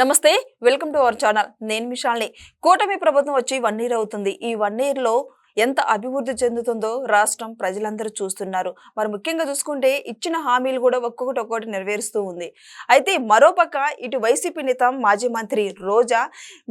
నమస్తే welcome to our channel. నేను మిషాల్ని. కూటమి ప్రభుత్వం వచ్చి వన్ ఇయర్ అవుతుంది. ఈ వన్ ఇయర్లో ఎంత అభివృద్ధి చెందుతుందో రాష్ట్రం ప్రజలందరూ చూస్తున్నారు. మరి ముఖ్యంగా చూసుకుంటే ఇచ్చిన హామీలు కూడా ఒక్కొక్కటి ఒక్కొక్కటి నెరవేరుస్తూ ఉంది. అయితే మరోపక్క ఇటు వైసీపీ నేత మాజీ మంత్రి రోజా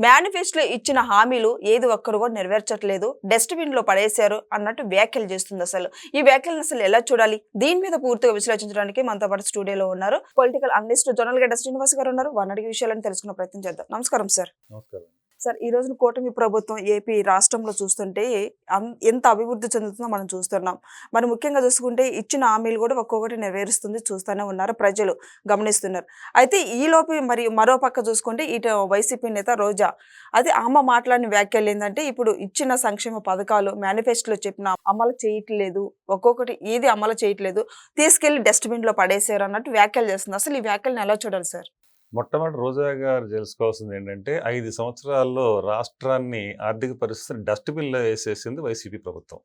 మేనిఫెస్టోలో ఇచ్చిన హామీలు ఏది ఒక్కరు కూడా నెరవేర్చట్లేదు. డస్ట్బిన్లో పడేశారు అన్నట్టు వ్యాఖ్యలు చేస్తుంది అసలు. ఈ వ్యాఖ్యలను అసలు ఎలా చూడాలి? దీని మీద పూర్తిగా విశ్లేషించడానికి మనతో పాటు స్టూడియోలో ఉన్నారు. పొలిటికల్ అనలిస్ట్ జొన్నల్ గడ్డ శ్రీనివాస్ గారు ఉన్నారు. వారిని అడిగే విషయాలను తెలుసుకునే ప్రయత్నం చేద్దాం. నమస్కారం సార్. నమస్కారం. సార్ ఈ రోజున కూటమి ప్రభుత్వం ఏపీ రాష్ట్రంలో చూస్తుంటే అం- ఎంత అభివృద్ధి చెందుతుందో మనం చూస్తున్నాం. మరి ముఖ్యంగా చూసుకుంటే ఇచ్చిన హామీలు కూడా ఒక్కొక్కటి నెరవేరుస్తుంది చూస్తూనే ఉన్నారు ప్రజలు గమనిస్తున్నారు. అయితే ఈలోపు మరి మరో పక్క చూసుకుంటే ఇటు వైసీపీ నేత రోజా అది ఆమె మాట్లాడిన వ్యాఖ్యలు ఏంటంటే ఇప్పుడు ఇచ్చిన సంక్షేమ పథకాలు మేనిఫెస్టోలో చెప్పిన అమలు చేయట్లేదు ఒక్కొక్కటి ఏది అమలు చేయట్లేదు తీసుకెళ్ళి డస్ట్బిన్లో పడేసారు అన్నట్టు వ్యాఖ్యలు చేస్తుంది అసలు ఈ వ్యాఖ్యలను ఎలా చూడాలి సార్? మొట్టమొదటి రోజా గారు తెలుసుకోవాల్సింది ఏంటంటే ఐదు సంవత్సరాల్లో రాష్ట్రాన్ని ఆర్థిక పరిస్థితిని డస్ట్బిన్లో వేసేసింది వైసీపీ ప్రభుత్వం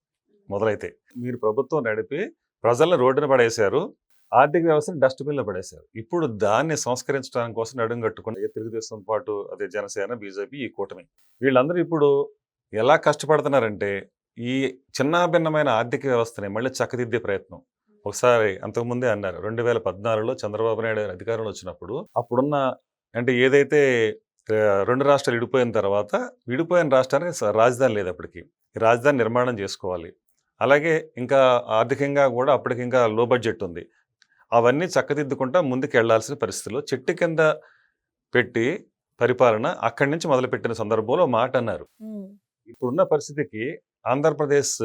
మొదలైతే. మీరు ప్రభుత్వం నడిపి ప్రజలను రోడ్డున పడేశారు ఆర్థిక వ్యవస్థను డస్ట్బిన్లో పడేశారు. ఇప్పుడు దాన్ని సంస్కరించడానికి కోసం నడుం కట్టుకుని తెలుగుదేశం పాటు అదే జనసేన బీజేపీ ఈ కూటమి. వీళ్ళందరూ ఇప్పుడు ఎలా కష్టపడుతున్నారంటే ఈ చిన్న భిన్నమైన ఆర్థిక వ్యవస్థని మళ్ళీ చక్కదిద్దే ప్రయత్నం. ఒకసారి అంతకుముందే అన్నారు. రెండు వేల పద్నాలుగులో చంద్రబాబు నాయుడు గారు అధికారంలో వచ్చినప్పుడు అప్పుడున్న అంటే ఏదైతే రెండు రాష్ట్రాలు విడిపోయిన తర్వాత విడిపోయిన రాష్ట్రానికి రాజధాని లేదు అప్పటికి. రాజధాని నిర్మాణం చేసుకోవాలి. అలాగే ఇంకా ఆర్థికంగా కూడా అప్పటికి ఇంకా లో బడ్జెట్ ఉంది. అవన్నీ చక్కదిద్దుకుంటా ముందుకు వెళ్ళాల్సిన పరిస్థితుల్లో చెట్టు కింద పెట్టి పరిపాలన అక్కడి నుంచి మొదలుపెట్టిన సందర్భంలో మాట అన్నారు. ఇప్పుడున్న పరిస్థితికి ఆంధ్రప్రదేశ్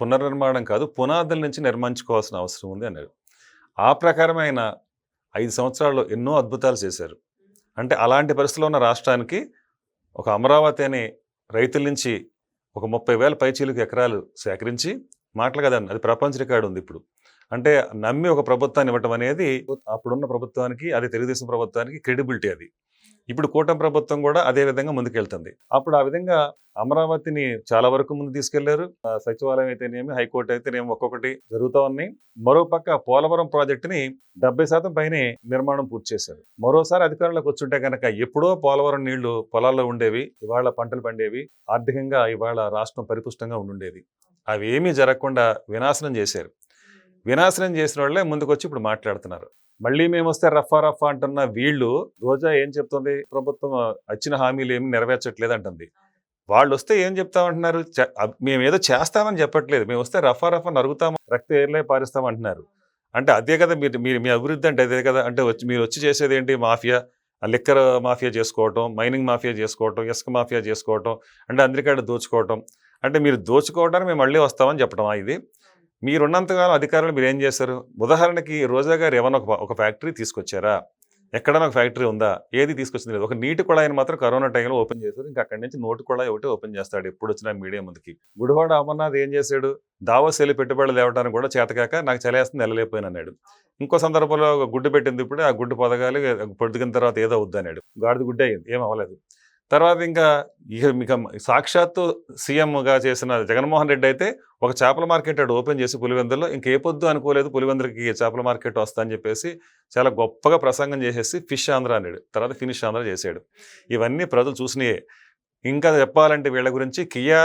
పునర్నిర్మాణం కాదు పునాదుల నుంచి నిర్మించుకోవాల్సిన అవసరం ఉంది అన్నారు. ఆ ప్రకారమైన ఐదు సంవత్సరాల్లో ఎన్నో అద్భుతాలు చేశారు. అంటే అలాంటి పరిస్థితిలో ఉన్న రాష్ట్రానికి ఒక అమరావతి అనే రైతుల నుంచి ఒక ముప్పై వేల పైచీలకు ఎకరాలు సేకరించి మాటలు కదండి అది ప్రపంచ రికార్డు ఉంది ఇప్పుడు. అంటే నమ్మి ఒక ప్రభుత్వాన్ని ఇవ్వటం అనేది అప్పుడున్న ప్రభుత్వానికి అది తెలుగుదేశం ప్రభుత్వానికి క్రెడిబిలిటీ అది. ఇప్పుడు కూటమి ప్రభుత్వం కూడా అదే విధంగా ముందుకెళ్తుంది. అప్పుడు ఆ విధంగా అమరావతిని చాలా వరకు ముందు తీసుకెళ్ళారు. సచివాలయం అయితేనేమి హైకోర్టు అయితేనేమి ఒక్కొక్కటి జరుగుతూ ఉన్నాయి. మరోపక్క పోలవరం ప్రాజెక్టుని డెబ్బై శాతం పైనే నిర్మాణం పూర్తి చేశారు. మరోసారి అధికారంలోకి వచ్చుంటే కనుక ఎప్పుడో పోలవరం నీళ్ళు పొలాల్లో ఉండేవి ఇవాళ పంటలు పండేవి ఆర్థికంగా ఇవాళ రాష్ట్రం పరిపుష్టంగా ఉండుండేది. అవి ఏమీ జరగకుండా వినాశనం చేశారు. వినాశనం చేసిన వాళ్ళే ముందుకొచ్చి ఇప్పుడు మాట్లాడుతున్నారు. మళ్ళీ మేము వస్తే రఫా రఫా అంటున్న వీళ్ళు రోజా ఏం చెప్తుంది? ప్రభుత్వం వచ్చిన హామీలు ఏమి నెరవేర్చట్లేదు అంటుంది వాళ్ళు వస్తే ఏం చెప్తామంటున్నారు? అంటున్నారు మేము ఏదో చేస్తామని చెప్పట్లేదు. మేము వస్తే రఫా రఫా నరుగుతాము రక్త ఏర్లే పారిస్తాం అంటున్నారు అంటే అదే కదా మీరు మీరు మీ అభివృద్ధి అంటే అదే కదా? అంటే వచ్చి మీరు వచ్చి చేసేది ఏంటి? మాఫియా లిక్కర్ మాఫియా చేసుకోవటం మైనింగ్ మాఫియా చేసుకోవటం ఇసుక మాఫియా చేసుకోవటం అంటే అందరికాడ దోచుకోవటం. అంటే మీరు దోచుకోవడానికి మేము మళ్ళీ వస్తామని చెప్పడమా ఇది? మీరున్నంతకాలం అధికారులు మీరు ఏం చేశారు? ఉదాహరణకి రోజా గారు ఏమైనా ఒక ఫ్యాక్టరీ తీసుకొచ్చారా? ఎక్కడైనా ఒక ఫ్యాక్టరీ ఉందా? ఏది తీసుకొచ్చింది లేదు. ఒక నీటి కుళాయిని మాత్రం కరోనా టైంలో ఓపెన్ చేశారు. ఇంకా అక్కడి నుంచి నోటి కుళాయి ఒకటి ఓపెన్ చేస్తాడు ఎప్పుడు వచ్చినా మీడియా ముందుకి. గుడివాడ అమర్నాథ్ ఏం చేశాడు? దావోస్ వెళ్ళి పెట్టుబడులు లేవడానికి కూడా చేతకాక నాకు చలేస్తుంది వెళ్ళలేకపోయాను అన్నాడు. ఇంకో సందర్భంలో ఒక గుడ్డు పెట్టింది ఇప్పుడు ఆ గుడ్డు పొదగాలి పొద్దుగిన తర్వాత ఏదో వద్దు గాడిద గుడ్డ అయింది. ఏం అవ్వలేదు. తర్వాత ఇంకా ఇక మీకు సాక్షాత్తు సీఎంగా చేసిన జగన్మోహన్ రెడ్డి అయితే ఒక చేపల మార్కెట్ అటు ఓపెన్ చేసి పులివెందులో ఇంకే పొద్దు అనుకోలేదు పులివెందులకి చేపల మార్కెట్ వస్తా అని చెప్పేసి చాలా గొప్పగా ప్రసంగం చేసేసి ఫిష్ ఆంధ్ర అన్నాడు. తర్వాత ఫినిష్ ఆంధ్ర చేశాడు. ఇవన్నీ ప్రజలు చూసినాయే. ఇంకా చెప్పాలంటే వీళ్ళ గురించి కియా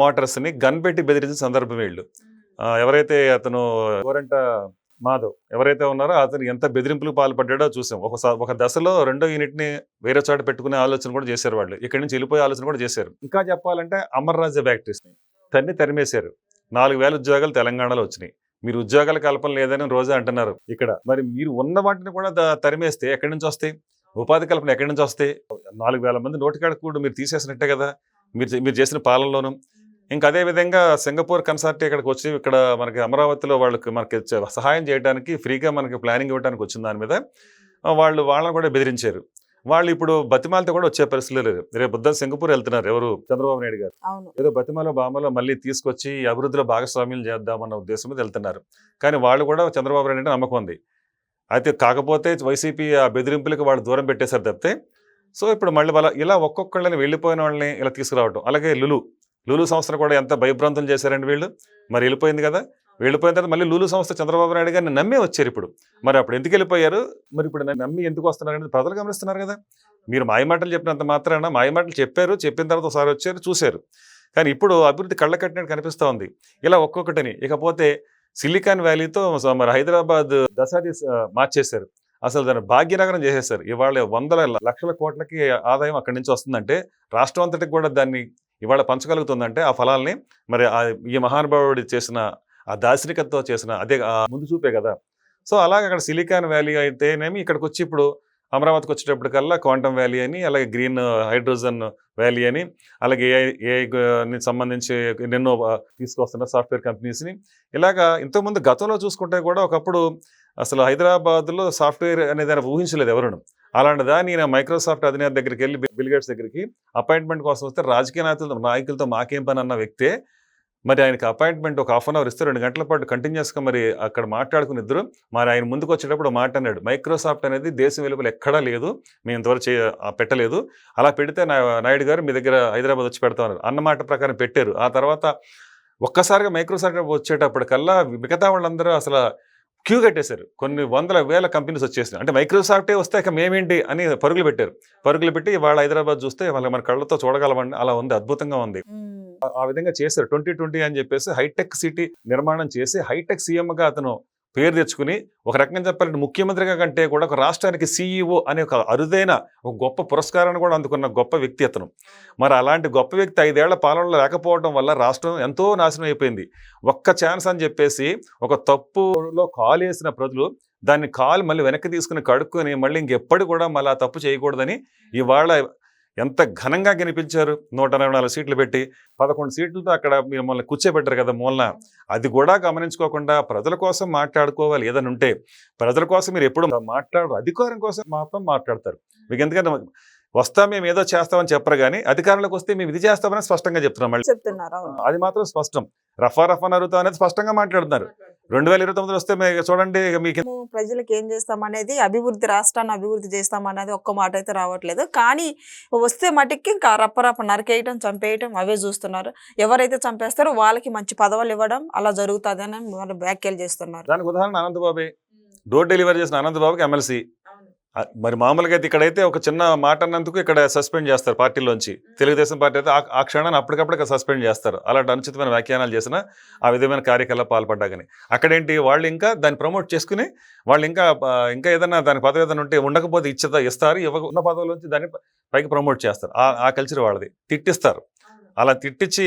మోటార్స్ని గన్ పెట్టి బెదిరించిన సందర్భం వీళ్ళు. ఎవరైతే అతను ఎవరంట మాధవ్ ఎవరైతే ఉన్నారో అతను ఎంత బెదిరింపులకు పాల్పడ్డాడో చూసాం. ఒక స- ఒక దశలో రెండో యూనిట్ని వేరే చోట పెట్టుకునే ఆలోచన కూడా చేశారు వాళ్ళు. ఇక్కడి నుంచి వెళ్ళిపోయే ఆలోచన కూడా చేశారు. ఇంకా చెప్పాలంటే అమర్ ఫ్యాక్టరీస్ని తన్ని తరిమేశారు. నాలుగు వేల ఉద్యోగాలు తెలంగాణలో వచ్చినాయి. మీరు ఉద్యోగాల కల్పన లేదని రోజా అంటున్నారు. ఇక్కడ మరి మీరు ఉన్న వాటిని కూడా తరిమేస్తే ఎక్కడి నుంచి వస్తాయి? ఉపాధి కల్పన ఎక్కడి నుంచి వస్తాయి? నాలుగు వేల మంది నోటికాడ కూడా మీరు తీసేసినట్టే కదా. మీరు మీరు చేసిన పాలనలోనూ ఇంకా అదే విధంగా సింగపూర్ కన్సార్టీ ఇక్కడికి వచ్చి ఇక్కడ మనకి అమరావతిలో వాళ్ళకి మనకి సహాయం చేయడానికి ఫ్రీగా మనకి ప్లానింగ్ ఇవ్వడానికి వచ్చిన దాని మీద వాళ్ళు వాళ్ళని కూడా బెదిరించారు. వాళ్ళు ఇప్పుడు బతిమాలతో కూడా వచ్చే పరిస్థితులు లేదు. రేపు బుద్ధ సింగపూర్ వెళ్తున్నారు ఎవరు? చంద్రబాబు నాయుడు గారు. ఏదో బతిమాలో బామలో మళ్ళీ తీసుకొచ్చి అభివృద్ధిలో భాగస్వామ్యం చేద్దామన్న ఉద్దేశం మీద వెళ్తున్నారు. కానీ వాళ్ళు కూడా చంద్రబాబు నాయుడు అంటే నమ్మకం ఉంది. అయితే కాకపోతే వైసీపీ ఆ బెదిరింపులకు వాళ్ళు దూరం పెట్టేశారు తప్పితే సో ఇప్పుడు మళ్ళీ వాళ్ళ ఇలా ఒక్కొక్కళ్ళని వెళ్ళిపోయిన వాళ్ళని ఇలా తీసుకురావటం. అలాగే లులు లూలు సంస్థను కూడా ఎంత భయభ్రాంతం చేశారండి వీళ్ళు? మరి వెళ్ళిపోయింది కదా? వెళ్ళిపోయిన తర్వాత మళ్ళీ లూలు సంస్థ చంద్రబాబు నాయుడు గారిని నమ్మే వచ్చారు ఇప్పుడు. మరి అప్పుడు ఎందుకు వెళ్ళిపోయారు? మరి ఇప్పుడు నమ్మి ఎందుకు వస్తున్నారు అనేది ప్రజలు గమనిస్తున్నారు కదా? మీరు మాయమాటలు చెప్పినంత మాత్రాన మాయమాటలు చెప్పారు చెప్పిన తర్వాత ఒకసారి వచ్చారు చూశారు. కానీ ఇప్పుడు అభివృద్ధి కళ్ళ కట్టినట్టు కనిపిస్తూ ఉంది. ఇలా ఒక్కొక్కటిని. ఇకపోతే సిలికాన్ వ్యాలీతో మరి హైదరాబాద్ దశాది మార్చేశారు. అసలు దాన్ని భాగ్యనగరం చేసేసారు ఇవాళ వందల లక్షల కోట్లకి ఆదాయం అక్కడి నుంచి వస్తుందంటే రాష్ట్రం అంతటికి కూడా దాన్ని ఇవాళ పంచగలుగుతుందంటే ఆ ఫలాల్ని మరి ఆ ఈ మహానుభావుడు చేసిన ఆ దార్శనికతతో చేసిన అదే ముందు చూపే కదా. సో అలాగే అక్కడ సిలికాన్ వ్యాలీ అయితేనేమి ఇక్కడికి వచ్చి ఇప్పుడు అమరావతికి వచ్చేటప్పటికల్లా క్వాంటమ్ వ్యాలీ అని అలాగే గ్రీన్ హైడ్రోజన్ వ్యాలీ అని అలాగే ఏఐ ఏఐ సంబంధించి ఎన్నెన్నో తీసుకొస్తున్న సాఫ్ట్వేర్ కంపెనీస్ని. ఇలాగా ఇంతకుముందు గతంలో చూసుకుంటే కూడా ఒకప్పుడు అసలు హైదరాబాద్లో సాఫ్ట్వేర్ అనేది ఆయన ఊహించలేదు ఎవరును. అలాంటిదా? నేను మైక్రోసాఫ్ట్ అధినేత దగ్గరికి వెళ్ళి బిల్గేట్స్ దగ్గరికి అపాయింట్మెంట్ కోసం వస్తే రాజకీయ నాయకులతో నాయకులతో మాకేం పని అన్న వ్యక్తే మరి ఆయనకి అపాయింట్మెంట్ ఒక హాఫ్ అన్ అవర్ ఇస్తే రెండు గంటల పాటు కంటిన్యూస్గా మరి అక్కడ మాట్లాడుకుని ఇద్దరు మరి ఆయన ముందుకు వచ్చేటప్పుడు మాట అన్నాడు మైక్రోసాఫ్ట్ అనేది దేశం వెలుపల ఎక్కడా లేదు మేము ఇంతవరకు చే పెట్టలేదు అలా పెడితే నాయుడు గారు మీ దగ్గర హైదరాబాద్ వచ్చి పెడతామన్నారు అన్న మాట ప్రకారం పెట్టారు. ఆ తర్వాత ఒక్కసారిగా మైక్రోసాఫ్ట్ వచ్చేటప్పటికల్లా మిగతా వాళ్ళందరూ అసలు క్యూ కట్టేశారు. కొన్ని వందల వేల కంపెనీస్ వచ్చేసినాయి. అంటే మైక్రోసాఫ్టే వస్తే ఇక మేమేంటి అని పరుగులు పెట్టారు. పరుగులు పెట్టి వాళ్ళ హైదరాబాద్ చూస్తే వాళ్ళ మన కళ్ళతో చూడగలమండి అలా ఉంది అద్భుతంగా ఉంది. ఆ- ఆ విధంగా చేశారు. ట్వంటీ ట్వంటీ అని చెప్పేసి హైటెక్ సిటీ నిర్మాణం చేసి హైటెక్ సీఎంగా అతను పేరు తెచ్చుకుని ఒక రకంగా చెప్పాలంటే ముఖ్యమంత్రిగా కంటే కూడా ఒక రాష్ట్రానికి సీఈఓ అనే ఒక అరుదైన ఒక గొప్ప పురస్కారాన్ని కూడా అందుకున్న గొప్ప వ్యక్తి అతను. మరి అలాంటి గొప్ప వ్యక్తి ఐదేళ్ళ పాలనలో లేకపోవడం వల్ల రాష్ట్రం ఎంతో నాశనం అయిపోయింది. ఒక్క ఛాన్స్ అని చెప్పేసి ఒక తప్పులో కాలు వేసిన ప్రజలు దాన్ని కాలు మళ్ళీ వెనక్కి తీసుకుని కడుక్కొని మళ్ళీ ఇంకెప్పుడు కూడా మళ్ళీ ఆ తప్పు చేయకూడదని ఇవాళ ఎంత ఘనంగా గెలిపించారు? నూట నలభై నాలుగు సీట్లు పెట్టి పదకొండు సీట్లతో అక్కడ మిమ్మల్ని కూర్చోబెట్టారు కదా మూలన. అది కూడా గమనించుకోకుండా ప్రజల కోసం మాట్లాడుకోవాలి ఏదైనా ఉంటే. ప్రజల కోసం మీరు ఎప్పుడు మాట్లాడరు. అధికారం కోసం మాత్రం మాట్లాడతారు. మీకు ఎందుకంటే వస్తా మేము ఏదో చేస్తామని చెప్పరు కానీ అధికారంలోకి వస్తే మేము ఇది చేస్తామని స్పష్టంగా చెప్తున్నాం మళ్ళీ. చెప్తున్నారు అది మాత్రం స్పష్టం. రఫా రఫా నరుతా అనేది స్పష్టంగా మాట్లాడుతున్నారు. రెండు వేల ఇరవై తొమ్మిది వస్తే చూడండి మీకు ప్రజలకు ఏం చేస్తామనేది అభివృద్ధి రాష్ట్రాన్ని అభివృద్ధి చేస్తామనేది ఒక్క మాట అయితే రావట్లేదు. కానీ వస్తే మటుకి ఇంకా రప్పరప్ప నరికేయటం చంపేయటం అవే చూస్తున్నారు. ఎవరైతే చంపేస్తారో వాళ్ళకి మంచి పదవులు ఇవ్వడం అలా జరుగుతుందని వాళ్ళు వ్యాఖ్యలు చేస్తున్నారు. దానికి ఉదాహరణ అనంతబాబే. డోర్ డెలివరీ చేసిన అనంతబాబుకి ఎమ్మెల్సీ. మరి మామూలుగా అయితే ఇక్కడైతే ఒక చిన్న మాట అన్నందుకు ఇక్కడ సస్పెండ్ చేస్తారు పార్టీలోంచి. తెలుగుదేశం పార్టీ అయితే ఆ- ఆ క్షణాన్ని అప్పటికప్పుడు సస్పెండ్ చేస్తారు. అలాంటి అనుచితమైన వ్యాఖ్యానాలు చేసిన ఆ విధమైన కార్యకలాపాలు పాల్పడ్డా కానీ అక్కడేంటి వాళ్ళు ఇంకా దాన్ని ప్రమోట్ చేసుకుని వాళ్ళు ఇంకా ఇంకా ఏదైనా దాని పదవి ఏదైనా ఉంటే ఉండకపోతే ఇచ్చేదా ఇస్తారు ఇవ్వ ఉన్న పదవుల నుంచి దాన్ని పైకి ప్రమోట్ చేస్తారు. ఆ కల్చర్ వాళ్ళది. తిట్టిస్తారు. అలా తిట్టించి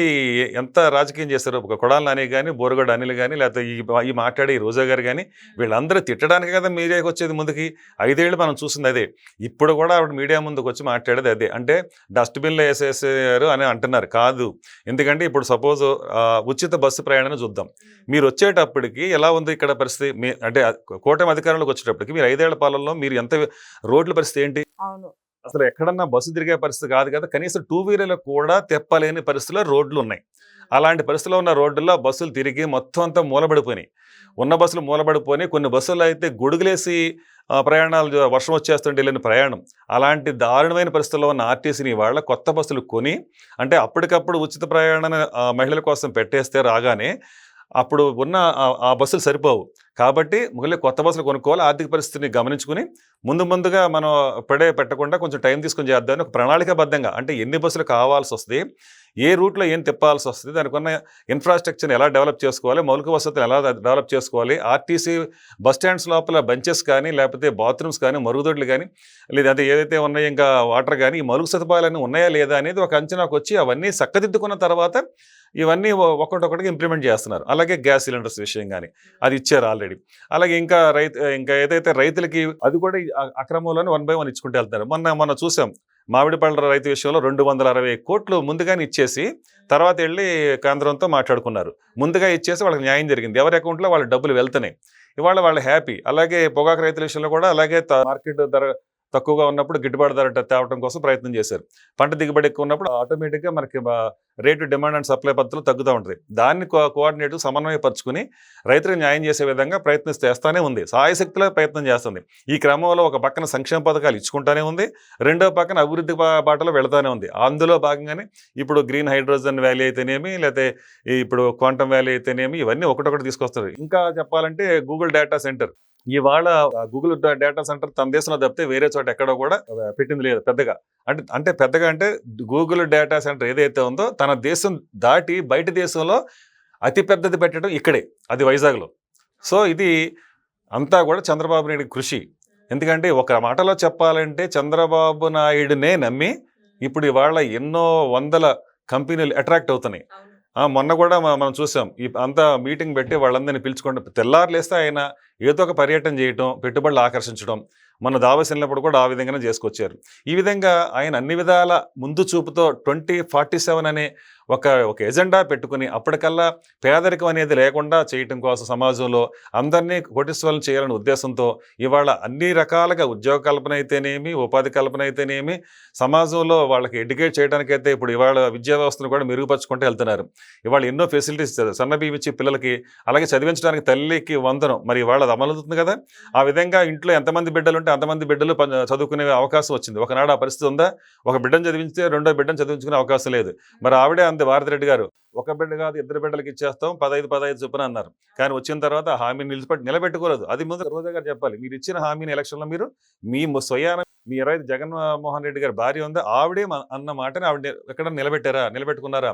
ఎంత రాజకీయం చేస్తారు ఒక కొడాల నాని కానీ బోరగొడ అనిల్ కానీ లేకపోతే ఈ ఈ మాట్లాడే ఈ రోజా గారు కానీ వీళ్ళందరూ తిట్టడానికి కదా మీడియాకి వచ్చేది ముందుకి. ఐదేళ్ళు మనం చూసింది అదే. ఇప్పుడు కూడా ఆవిడ మీడియా ముందుకు వచ్చి మాట్లాడేది అదే. అంటే డస్ట్బిన్లో వేసేసారు అని అంటున్నారు. కాదు. ఎందుకంటే ఇప్పుడు సపోజ్ ఉచిత బస్సు ప్రయాణాన్ని చూద్దాం. మీరు వచ్చేటప్పటికి ఎలా ఉంది ఇక్కడ పరిస్థితి? మీ అంటే కూటమి అధికారంలోకి వచ్చేటప్పటికి మీరు ఐదేళ్ళ పాలనలో మీరు ఎంత రోడ్ల పరిస్థితి ఏంటి? అవును. అసలు ఎక్కడన్నా బస్సు తిరిగే పరిస్థితి కాదు కదా. కనీసం టూ వీలర్లు కూడా తెప్పలేని పరిస్థితిలో రోడ్లు ఉన్నాయి. అలాంటి పరిస్థితిలో ఉన్న రోడ్డుల్లో బస్సులు తిరిగి మొత్తం అంతా మూలబడిపోయినాయి. ఉన్న బస్సులు మూలబడిపోయి కొన్ని బస్సులు అయితే గొడుగులేసి ప్రయాణాలు వర్షం వచ్చేస్తుంటే వెళ్ళిన ప్రయాణం. అలాంటి దారుణమైన పరిస్థితుల్లో ఉన్న ఆర్టీసీని వాళ్ళ కొత్త బస్సులు కొని అంటే అప్పటికప్పుడు ఉచిత ప్రయాణాన్ని మహిళల కోసం పెట్టేస్తే రాగానే అప్పుడు ఉన్న ఆ బస్సులు సరిపోవు. కాబట్టి మళ్ళీ కొత్త బస్సులు కొనుక్కోవాలి ఆర్థిక పరిస్థితిని గమనించుకుని ముందు ముందుగా మనం పడే పెట్టకుండా కొంచెం టైం తీసుకొని చేద్దామని ఒక ప్రణాళికాబద్ధంగా అంటే ఎన్ని బస్సులు కావాల్సి వస్తుంది ఏ రూట్లో ఏం తిప్పాల్సి వస్తుంది దానికి ఉన్న ఇన్ఫ్రాస్ట్రక్చర్ని ఎలా డెవలప్ చేసుకోవాలి మౌలిక వసతులు ఎలా డెవలప్ చేసుకోవాలి ఆర్టీసీ బస్ స్టాండ్స్ లోపల బెంచెస్ కానీ లేకపోతే బాత్రూమ్స్ కానీ మరుగుదొడ్లు కానీ లేదా ఏదైతే ఉన్నాయో ఇంకా వాటర్ కానీ ఈ మరుగు సదుపాయాలన్నీ ఉన్నాయా లేదా అనేది ఒక అంచనాకు వచ్చి అవన్నీ చక్కదిద్దుకున్న తర్వాత ఇవన్నీ ఒ- ఒక్కొక్కటికి ఇంప్లిమెంట్ చేస్తున్నారు. అలాగే గ్యాస్ సిలిండర్స్ విషయం కానీ అది ఇచ్చారు ఆల్రెడీ అలాగే ఇంకా రైతు ఇంకా ఏదైతే రైతులకి అది కూడా అక్రమంలోనే వన్ బై వన్ ఇచ్చుకుంటూ వెళ్తున్నారు. మొన్న మొన్న చూసాం మామిడి పళ్ళ రైతు విషయంలో రెండు వందల అరవై కోట్లు ముందుగానే ఇచ్చేసి తర్వాత వెళ్ళి కేంద్రంతో మాట్లాడుకున్నారు. ముందుగా ఇచ్చేసి వాళ్ళకి న్యాయం జరిగింది. ఎవరి అకౌంట్లో వాళ్ళ డబ్బులు వెళ్తున్నాయి. ఇవాళ వాళ్ళు హ్యాపీ. అలాగే పొగాకు రైతుల విషయంలో కూడా అలాగే మార్కెట్ ధర తక్కువగా ఉన్నప్పుడు గిట్టుబాటు ధర తేవడం కోసం ప్రయత్నం చేశారు. పంట దిగుబడి ఎక్కువ ఉన్నప్పుడు ఆటోమేటిక్గా మనకి రేటు డిమాండ్ అండ్ సప్లై పద్ధతులు తగ్గుతూ ఉంటుంది దాన్ని కో- కోఆర్డినేట్ సమన్వయపరుచుకుని రైతులకు న్యాయం చేసే విధంగా ప్రయత్నం ఉంది. సాయశక్తిలో ప్రయత్నం చేస్తుంది. ఈ క్రమంలో ఒక పక్కన సంక్షేమ పథకాలు ఇచ్చుకుంటానే ఉంది. రెండో పక్కన అభివృద్ధి బాటలో వెళతానే ఉంది. అందులో భాగంగానే ఇప్పుడు గ్రీన్ హైడ్రోజన్ వ్యాలీ అయితేనేమి లేకపోతే ఇప్పుడు క్వాంటమ్ వ్యాలీ అయితేనేమి ఇవన్నీ ఒకటొకటి తీసుకొస్తారు. ఇంకా చెప్పాలంటే గూగుల్ డేటా సెంటర్ ఇవాళ గూగుల్ డేటా సెంటర్ తన దేశంలో తప్పితే వేరే చోట ఎక్కడో కూడా పెట్టింది లేదు పెద్దగా. అంటే అంటే పెద్దగా అంటే గూగుల్ డేటా సెంటర్ ఏదైతే ఉందో తన దేశం దాటి బయట దేశంలో అతి పెద్దది పెట్టడం ఇక్కడే అది వైజాగ్లో. సో ఇది అంతా కూడా చంద్రబాబు నాయుడు కృషి. ఎందుకంటే ఒక మాటలో చెప్పాలంటే చంద్రబాబు నాయుడునే నమ్మి ఇప్పుడు ఇవాళ ఎన్నో వందల కంపెనీలు అట్రాక్ట్ అవుతున్నాయి. మొన్న కూడా మనం చూసాం. ఈ అంతా మీటింగ్ పెట్టి వాళ్ళందరినీ పిలుచుకోండి తెల్లారులేస్తే ఆయన ఏదో ఒక పర్యటన చేయటం పెట్టుబడులు ఆకర్షించడం మన దావస్ వెళ్ళినప్పుడు కూడా ఆ విధంగానే చేసుకొచ్చారు. ఈ విధంగా ఆయన అన్ని విధాల ముందు చూపుతో ట్వంటీ ఫార్టీ సెవెన్ అనే ఒక ఒక ఎజెండా పెట్టుకుని అప్పటికల్లా పేదరికం అనేది లేకుండా చేయటం కోసం సమాజంలో అందరినీ కోటీశ్వరం చేయాలనే ఉద్దేశంతో ఇవాళ అన్ని రకాలుగా ఉద్యోగ కల్పన అయితేనేమి ఉపాధి కల్పన అయితేనేమి సమాజంలో వాళ్ళకి ఎడ్యుకేట్ చేయడానికైతే ఇప్పుడు ఇవాళ విద్యా వ్యవస్థను కూడా మెరుగుపరుచుకుంటూ వెళ్తున్నారు. ఇవాళ ఎన్నో ఫెసిలిటీస్ సన్నబీవి ఇచ్చి పిల్లలకి అలాగే చదివించడానికి తల్లికి వందనం. మరి ఇవాళ అది అమలవుతుంది కదా? ఆ విధంగా ఇంట్లో ఎంతమంది బిడ్డలు ఉంటే అంతమంది బిడ్డలు చదువుకునే అవకాశం వచ్చింది. ఒకనాడు ఆ పరిస్థితి ఉందా? ఒక బిడ్డను చదివించితే రెండో బిడ్డను చదివించుకునే అవకాశం లేదు. మరి ఆవిడే అంతే భారతిరెడ్డి గారు. ఒక బిడ్డ కాదు ఇద్దరు బిడ్డలకి ఇచ్చేస్తాం పదహైదు పదహైదు చొప్పున అన్నారు. కానీ వచ్చిన తర్వాత హామీని నిలిచిపెట్టి నిలబెట్టుకోలేదు. అది ముందు రోజా గారు చెప్పాలి మీరు ఇచ్చిన హామీని ఎలక్షన్లో మీరు మీ స్వయాన మీ ఇరవై జగన్మోహన్ రెడ్డి గారి భార్య ఉందా? ఆవిడే అన్న మాటని ఆవిడ ఎక్కడ నిలబెట్టారా నిలబెట్టుకున్నారా?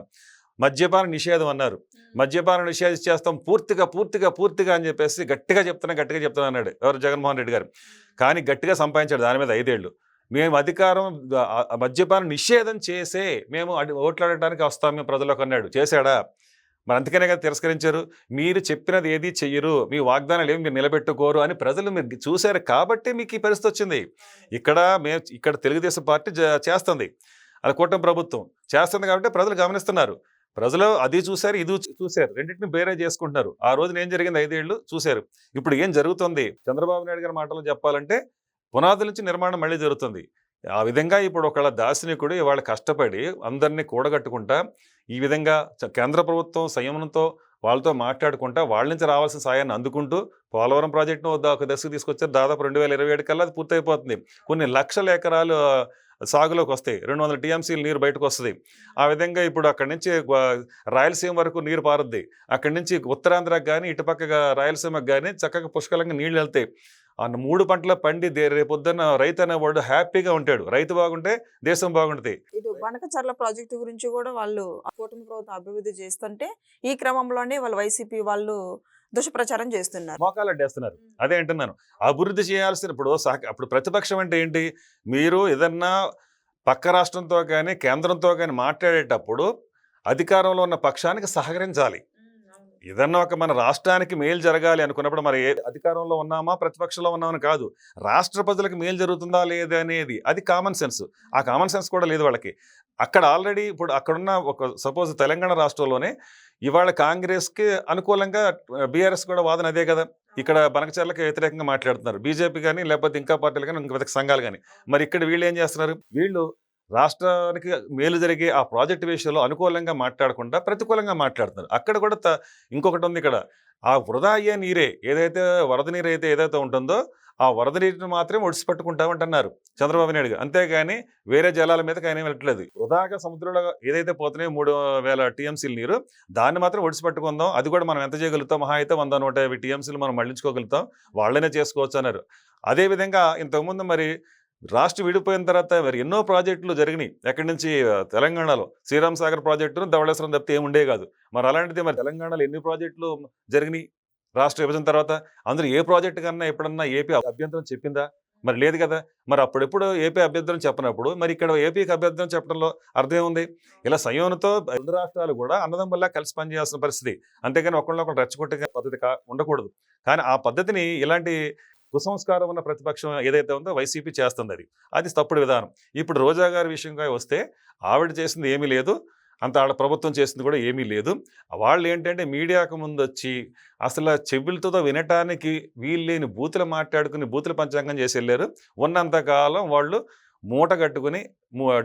మద్యపాన నిషేధం అన్నారు. మద్యపాన నిషేధం చేస్తాం పూర్తిగా పూర్తిగా పూర్తిగా అని చెప్పేసి గట్టిగా చెప్తున్నా గట్టిగా చెప్తున్నా అన్నాడు ఎవరు? జగన్మోహన్ రెడ్డి గారు. కానీ గట్టిగా సంపాదించాడు దాని మీద ఐదేళ్ళు. మేము అధికారం మద్యపానం మద్యపాన నిషేధం చేసే మేము అడి- ఓట్లాడటానికి వస్తాం మేము ప్రజలకు అన్నాడు. చేశాడా? మరి అందుకనే కదా తిరస్కరించారు. మీరు చెప్పినది ఏది చెయ్యరు మీ వాగ్దానాలు ఏమి మీరు నిలబెట్టుకోరు అని ప్రజలు మీరు చూశారు కాబట్టి మీకు ఈ పరిస్థితి వచ్చింది. ఇక్కడ మేము ఇక్కడ తెలుగుదేశం పార్టీ జ- చేస్తుంది. అది కూటమి ప్రభుత్వం చేస్తుంది కాబట్టి ప్రజలు గమనిస్తున్నారు. ప్రజలు అది చూశారు ఇది చూశారు. రెండింటిని బేరే చేసుకుంటున్నారు. ఆ రోజున ఏం జరిగింది? ఐదేళ్ళు చూశారు. ఇప్పుడు ఏం జరుగుతుంది? చంద్రబాబు నాయుడు గారి మాటలు చెప్పాలంటే పునాదుల నుంచి నిర్మాణం మళ్ళీ జరుగుతుంది. ఆ విధంగా ఇప్పుడు ఒకళ్ళ దార్శనికుడు ఇవాళ కష్టపడి అందరినీ కూడగట్టుకుంటా ఈ విధంగా చ- కేంద్ర ప్రభుత్వం సంయమనంతో వాళ్ళతో మాట్లాడుకుంటా వాళ్ళ నుంచి రావాల్సిన సాయాన్ని అందుకుంటూ పోలవరం ప్రాజెక్టును ఒక- ఒక దశకు తీసుకొచ్చారు. దాదాపు రెండు వేల ఇరవై ఏడు కల్లా అది పూర్తయిపోతుంది. కొన్ని లక్షల ఎకరాలు సాగులోకి వస్తాయి. రెండు వందల టీఎంసీలు నీరు బయటకు వస్తుంది. ఆ విధంగా ఇప్పుడు అక్కడి నుంచి రాయలసీమ వరకు నీరు పారుద్ది. అక్కడి నుంచి ఉత్తరాంధ్రకు కానీ ఇటుపక్కగా రాయలసీమకు కానీ చక్కగా పుష్కలంగా నీళ్ళు వెళ్తాయి. ఆ మూడు పంటల పండి రేపొద్దున్న రైతు అనేవాడు హ్యాపీగా ఉంటాడు. రైతు బాగుంటే దేశం బాగుంటుంది. ఇటు బనకచర్ల ప్రాజెక్టు గురించి కూడా వాళ్ళు కూటమి ప్రభుత్వం అభివృద్ధి చేస్తుంటే ఈ క్రమంలోనే వాళ్ళు వైసీపీ వాళ్ళు దుష్ప్రచారం చేస్తున్నారు. మోకాలు అడ్డేస్తున్నారు. అదే అంటున్నాను. అభివృద్ధి చేయాల్సిన ఇప్పుడు అప్పుడు ప్రతిపక్షం అంటే ఏంటి? మీరు ఏదన్నా పక్క రాష్ట్రంతో కానీ కేంద్రంతో కానీ మాట్లాడేటప్పుడు అధికారంలో ఉన్న పక్షానికి సహకరించాలి. ఏదన్నా ఒక మన రాష్ట్రానికి మేలు జరగాలి అనుకున్నప్పుడు మరి ఏ అధికారంలో ఉన్నామా ప్రతిపక్షంలో ఉన్నామని కాదు. రాష్ట్ర ప్రజలకు మేలు జరుగుతుందా లేదా అనేది అది కామన్ సెన్స్ ఆ కామన్ సెన్స్ కూడా లేదు వాళ్ళకి. అక్కడ ఆల్రెడీ ఇప్పుడు అక్కడున్న ఒక సపోజ్ తెలంగాణ రాష్ట్రంలోనే ఇవాళ కాంగ్రెస్కి అనుకూలంగా బీఆర్ఎస్ కూడా వాదన అదే కదా. ఇక్కడ బనకచర్లకు వ్యతిరేకంగా మాట్లాడుతున్నారు. బీజేపీ కానీ లేకపోతే ఇంకా పార్టీలు కానీ ఇంకా సంఘాలు కానీ మరి ఇక్కడ వీళ్ళు ఏం చేస్తున్నారు? వీళ్ళు రాష్ట్రానికి మేలు జరిగే ఆ ప్రాజెక్టు విషయంలో అనుకూలంగా మాట్లాడకుండా ప్రతికూలంగా మాట్లాడుతున్నారు. అక్కడ కూడా త- ఇంకొకటి ఉంది ఇక్కడ. ఆ వృధా అయ్యే నీరే ఏదైతే వరద నీరు అయితే ఏదైతే ఉంటుందో ఆ వరద నీటిని మాత్రమే ఒడిసిపెట్టుకుంటామంటున్నారు చంద్రబాబు నాయుడు అంతేగాని వేరే జలాల మీదకి ఆయన వెళ్ళట్లేదు. వృధాగా సముద్రంలో ఏదైతే పోతున్నాయో మూడు వేల టీఎంసీల నీరు దాన్ని మాత్రం ఒడిసిపెట్టుకుందాం. అది కూడా మనం ఎంత చేయగలుగుతాం? మహా అయితే వంద నూట యాభై టీఎంసీలు మనం మళ్ళించుకోగలుగుతాం వాళ్ళనే చేసుకోవచ్చు అన్నారు అదేవిధంగా ఇంతకుముందు మరి రాష్ట్రం విడిపోయిన తర్వాత మరి ఎన్నో ప్రాజెక్టులు జరిగినాయి. ఎక్కడి నుంచి? తెలంగాణలో. శ్రీరామ్ సాగర్ ప్రాజెక్టును ధవళేశ్వరం తప్పితే ఏముండే ఉండే కాదు. మరి అలాంటిది మరి తెలంగాణలో ఎన్ని ప్రాజెక్టులు జరిగినాయి? రాష్ట్ర విభజన తర్వాత అందరూ ఏ ప్రాజెక్టు కన్నా ఎప్పుడన్నా ఏపీ అభ్యంతరం చెప్పిందా? మరి లేదు కదా. మరి అప్పుడెప్పుడు ఏపీ అభ్యర్థనం చెప్పినప్పుడు మరి ఇక్కడ ఏపీకి అభ్యర్థనం చెప్పడంలో అర్థం ఉంది ఇలా సంయోనతో రెండు రాష్ట్రాలు కూడా అన్నదమ్ముల్లా కలిసి పనిచేయాల్సిన పరిస్థితి. అంతేగాని ఒకళ్ళొకళ్ళు రెచ్చగొట్టే పద్ధతి కా ఉండకూడదు. కానీ ఆ పద్ధతిని ఇలాంటి కుసంస్కారం ఉన్న ప్రతిపక్షం ఏదైతే ఉందో వైసీపీ చేస్తుంది అది అది తప్పుడు విధానం. ఇప్పుడు రోజా గారి విషయంగా వస్తే ఆవిడ చేసింది ఏమీ లేదు. అంత ఆడ ప్రభుత్వం చేసింది కూడా ఏమీ లేదు. వాళ్ళు ఏంటంటే మీడియాకు ముందు వచ్చి అసలు చెవులతో వినటానికి వీల్లేని బూతులు మాట్లాడుకుని బూతుల పంచాంగం చేసి వెళ్ళారు. ఉన్నంతకాలం వాళ్ళు మూట కట్టుకుని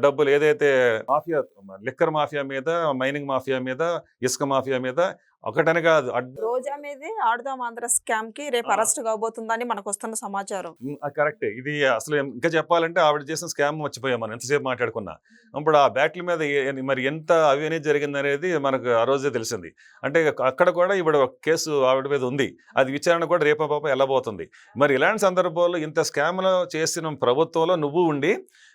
డబ్బులు ఏదైతే మాఫియా లిక్కర్ మాఫియా మీద మైనింగ్ మాఫియా మీద ఇసుక మాఫియా మీద ఒకటని కాదు రోజా మీద ఆడుదాం ఆంధ్ర స్కామ్కి రేపు. అరెస్ట్ కాబోతుందని మనకు వస్తున్న సమాచారం కరెక్టే. ఇది అసలు ఇంకా చెప్పాలంటే ఆవిడ చేసిన స్కామ్ మర్చిపోయాం మనం ఎంతసేపు మాట్లాడుకున్నా. ఇప్పుడు ఆ బ్యాట్ల మీద మరి ఎంత అవినీతి జరిగింది అనేది మనకు ఆ రోజే తెలిసింది. అంటే అక్కడ కూడా ఇప్పుడు ఒక కేసు ఆవిడ మీద ఉంది. అది విచారణ కూడా రేపా పాప వెళ్ళబోతుంది మరి ఇలాంటి సందర్భాల్లో ఇంత స్కామ్లో చేసిన ప్రభుత్వంలో నువ్వు ఉండి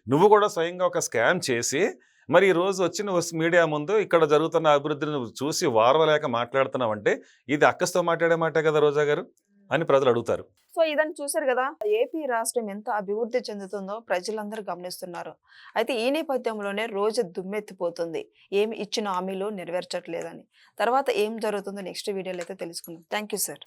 నువ్వు కూడా స్వయంగా ఒక స్కామ్ చేసి మరి ఈ రోజు వచ్చి నువ్వు మీడియా ముందు ఇక్కడ జరుగుతున్న అభివృద్ధిని నువ్వు చూసి వారవలేక మాట్లాడుతున్నావు అంటే ఇది అక్కస్తో మాట్లాడే మాటే కదా రోజా గారు అని ప్రజలు అడుగుతారు. సో ఇదని చూశారు కదా ఏపీ రాష్ట్రం ఎంత అభివృద్ధి చెందుతుందో ప్రజలందరూ గమనిస్తున్నారు. అయితే ఈ నేపథ్యంలోనే రోజు దుమ్మెత్తిపోతుంది. ఏమి ఇచ్చిన హామీలు నెరవేర్చట్లేదని. తర్వాత ఏం జరుగుతుందో నెక్స్ట్ వీడియోలో అయితే తెలుసుకుందాం. Thank you sir